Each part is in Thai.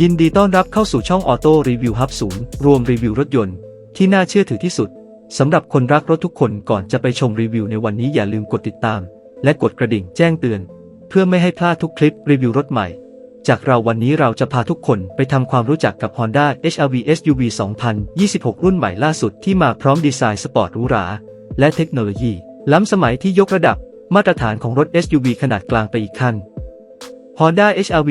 ยินดีต้อนรับเข้าสู่ช่องออโต้รีวิวฮับศูนย์รวมรีวิวรถยนต์ที่น่าเชื่อถือที่สุดสำหรับคนรักรถทุกคนก่อนจะไปชมรีวิวในวันนี้อย่าลืมกดติดตาม และกดกระดิ่งแจ้งเตือน เพื่อไม่ให้พลาดทุกคลิปรีวิวรถใหม่ จากเราวันนี้เราจะพาทุกคนไปทำความรู้จักกับ Honda HR-V SUV 2026 รุ่นใหม่ล่าสุดที่มาพร้อมดีไซน์สปอร์ตหรูหราและเทคโนโลยี ล้ำสมัยที่ยกระดับมาตรฐานของรถ SUV ขนาดกลางไปอีกขั้น Honda HR-V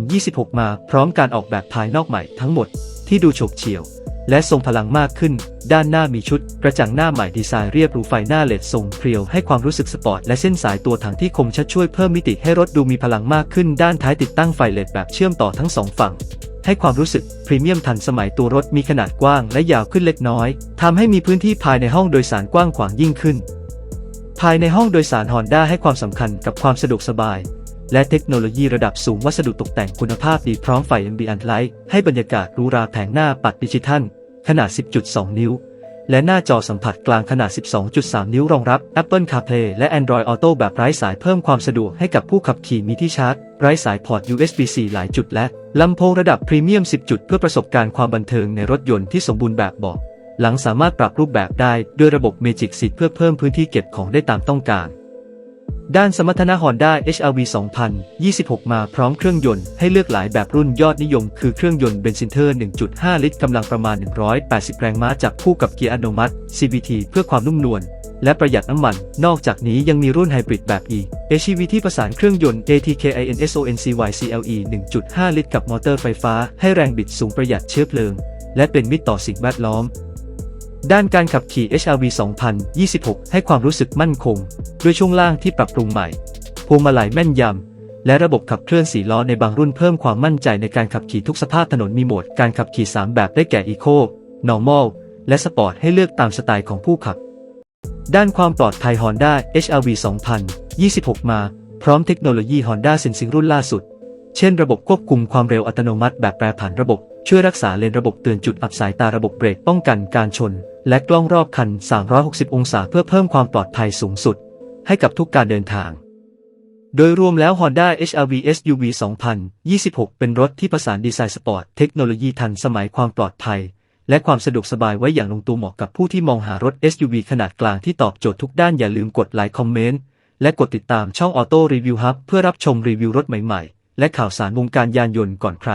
2026 มาพร้อมการออกแบบภายนอกใหม่ทั้งหมดที่ดูโฉบเฉี่ยว และทรงพลังมากขึ้น ด้านหน้ามีชุด กระจังหน้าใหม่ดีไซน์เรียบหรูไฟหน้าเลดทรงเพรียวให้ความรู้สึกสปอร์ตและเส้นสายตัวถังที่คมชัดช่วยเพิ่มมิติให้รถดูมีพลังมากขึ้น ด้านท้ายติดตั้งไฟเลดแบบเชื่อมต่อทั้งสองฝั่ง ให้ความรู้สึกพรีเมียมทันสมัยตัวรถมีขนาดกว้างและยาวขึ้นเล็กน้อยทำให้มีพื้นที่ภายในห้องโดยสารกว้างขวางยิ่งขึ้น ภายในห้องโดยสารฮอนด้าให้ความสำคัญกับความสะดวกสบาย และเทคโนโลยีระดับสูงวัสดุตกแต่งคุณภาพดีพร้อมไฟ Ambient Light ให้บรรยากาศรูราแผงหน้าปัดดิจิทัล ขนาด 10.2 นิ้ว และหน้าจอสัมผัสกลางขนาด 12.3 นิ้วรองรับ Apple CarPlay และ Android Auto แบบไร้สายเพิ่มความสะดวกให้กับผู้ขับขี่มีที่ชาร์จ ไร้สายพอร์ต USB-C หลายจุดและลำโพงระดับพรีเมียม 10 จุดเพื่อประสบการณ์ความบันเทิงในรถยนต์ที่สมบูรณ์แบบเบอกหลังสามารถปรับรูปแบบได้ด้วยระบบ Magic Seat เพื่อเพิ่มพื้นที่เก็บของได้ตามต้องการ ด้านสมรรถนะ Honda HR-V 2026 มาพร้อมเครื่องยนต์ให้เลือกหลายแบบรุ่นยอดนิยม คือเครื่องยนต์เบนซินเทอร์ 1.5 ลิตรกำลังประมาณ 180 แรงม้าจับคู่กับเกียร์อัตโนมัติ CVT เพื่อความนุ่มนวลและประหยัดน้ำมัน นอกจากนี้ยังมีรุ่นไฮบริดแบบ E HEV ที่ประสานเครื่องยนต์ ATKINSONCY CLE 1.5 ลิตรกับมอเตอร์ไฟฟ้า ให้แรงบิดสูงประหยัดเชื้อเพลิง และเป็นมิตรต่อสิ่งแวดล้อม ด้านการขับขี่ HR-V 2026 ให้ความรู้สึกมั่นคง ด้วยช่วงล่างที่ปรับปรุงใหม่พวงมาลัยแม่นยำ และระบบขับเคลื่อนสีล้อในบางรุ่นเพิ่มความมั่นใจในการขับขี่ทุกสภาพถนนมีโหมดการขับขี่ 3 แบบได้แก่ Eco Normal และ Sport ให้เลือกตามสไตล์ของผู้ขับ ด้านความปลอดภัย Honda HR-V 2026 มา พร้อมเทคโนโลยี Honda Sensing รุ่นล่าสุด เช่นระบบควบคุมความเร็วอัตโนมัติแบบแปรผันระบบ ช่วยรักษาเลนระบบเตือนจุดอับสายตาระบบเบรกป้องกันการชน และกล้องรอบคัน 360 องศาเพื่อเพิ่มความปลอดภัยสูงสุด ให้กับทุกการเดินทาง โดยรวมแล้ว Honda HR-V SUV 2026 เป็นรถที่ผสานดีไซน์สปอร์ตเทคโนโลยีทันสมัยความปลอดภัย และความสะดวกสบายไว้อย่างลงตัวเหมาะกับผู้ที่มองหารถ SUV ขนาดกลางที่ตอบโจทย์ทุกด้านอย่าลืมกดไลค์คอมเมนต์และกดติดตามช่อง Auto Review Hub เพื่อรับชมรีวิวรถใหม่ๆ และข่าวสารวงการยานยนต์ก่อนใคร